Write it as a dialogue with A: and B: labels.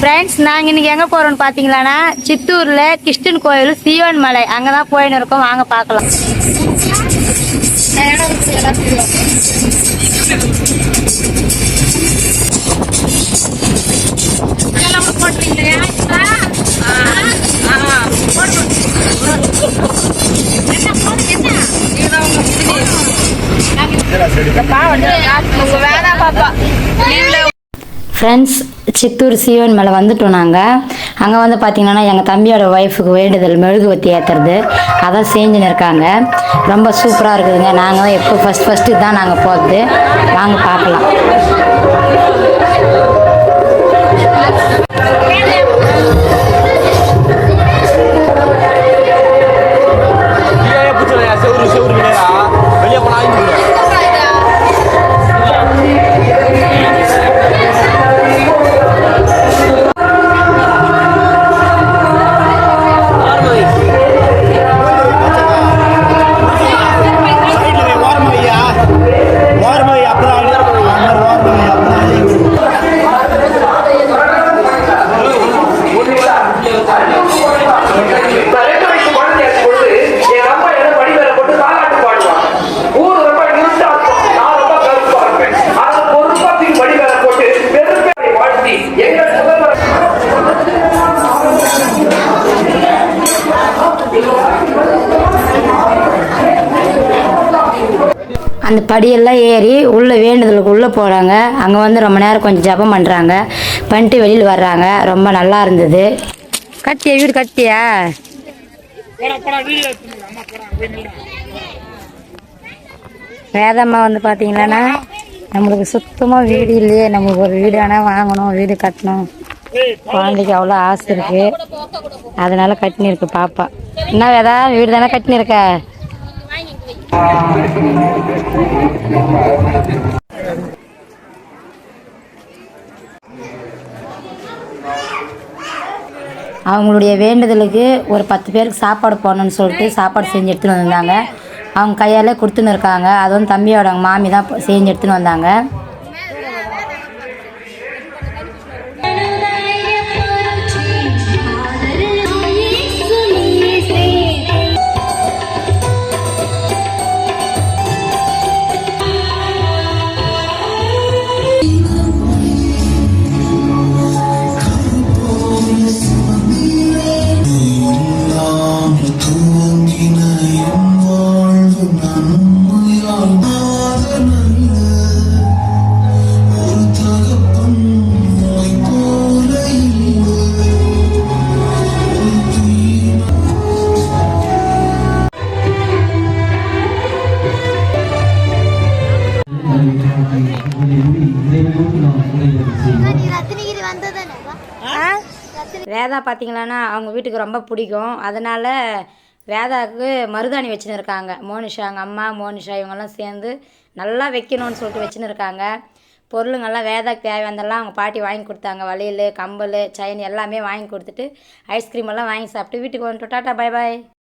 A: Friends நாங்கள் இன்னைக்கு எங்கே போகிறோம்னு பார்த்தீங்களான்னா சித்தூரில் கிருஷ்ணன் கோயில் சீவன் மலை. அங்கே தான் போயின்னு இருக்கோம். வாங்க பார்க்கலாம். ஃப்ரெண்ட்ஸ் சித்தூர் சிவன் மேலே வந்துட்டோம் நாங்கள் அங்கே வந்து பார்த்தீங்கன்னா எங்கள் தம்பியோட ஒய்ஃபுக்கு வேண்டுதல் மெழுகுவத்தி ஏற்றுறது அதான் செஞ்சுன்னு இருக்காங்க. ரொம்ப சூப்பராக இருக்குதுங்க. நாங்கள் எப்போ ஃபஸ்ட் ஃபஸ்ட்டு தான் நாங்கள் போகிறது வாங்க பார்க்கலாம் அந்த படியெல்லாம் ஏறி உள்ளே வேண்டுதலுக்கு உள்ளே போகிறாங்க அங்கே வந்து ரொம்ப நேரம் கொஞ்சம் ஜெபம் பண்ணுறாங்க பண்ணிட்டு வெளியில் வர்றாங்க. ரொம்ப நல்லா இருந்தது. கட்டியா வீடு கட்டியா? வேதம்மா வந்து பார்த்தீங்கன்னா நம்மளுக்கு சுத்தமாக வீடு இல்லையே. நம்மளுக்கு ஒரு வீடு ஆனால் வாங்கணும் வீடு கட்டணும். குழந்தைக்கு அவ்வளோ ஆசை இருக்குது அதனால் கட்டினிருக்கு பாப்பா. என்ன வேதா வீடு தானே கட்டினிருக்க? அவங்களுடைய வேண்டுதலுக்கு ஒரு பத்து பேருக்கு சாப்பாடு போடணும்னு சொல்லிட்டு சாப்பாடு செஞ்சு எடுத்துன்னு வந்திருந்தாங்க. அவங்க கையாலே கொடுத்துன்னு இருக்காங்க. அது வந்து தம்பியோட அவங்க மாமி தான் செஞ்சு எடுத்துன்னு வந்தாங்க. வேதா பார்த்தீங்களான்னா அவங்க வீட்டுக்கு ரொம்ப பிடிக்கும். அதனால் வேதாவுக்கு மருதாணி வச்சுன்னு இருக்காங்க. மோனிஷா அவங்க அம்மா மோனிஷா இவங்கெல்லாம் சேர்ந்து நல்லா வைக்கணும்னு சொல்லிட்டு வச்சுன்னு இருக்காங்க. பொருளுங்கெல்லாம் வேதாக்கு தேவையானதெல்லாம் அவங்க பாட்டி வாங்கி கொடுத்தாங்க. வளையல் கம்பல் செயின் எல்லாமே வாங்கி கொடுத்துட்டு ஐஸ்கிரீம் எல்லாம் வாங்கி சாப்பிட்டு வீட்டுக்கு வந்துட்டு டாட்டா பை பாய்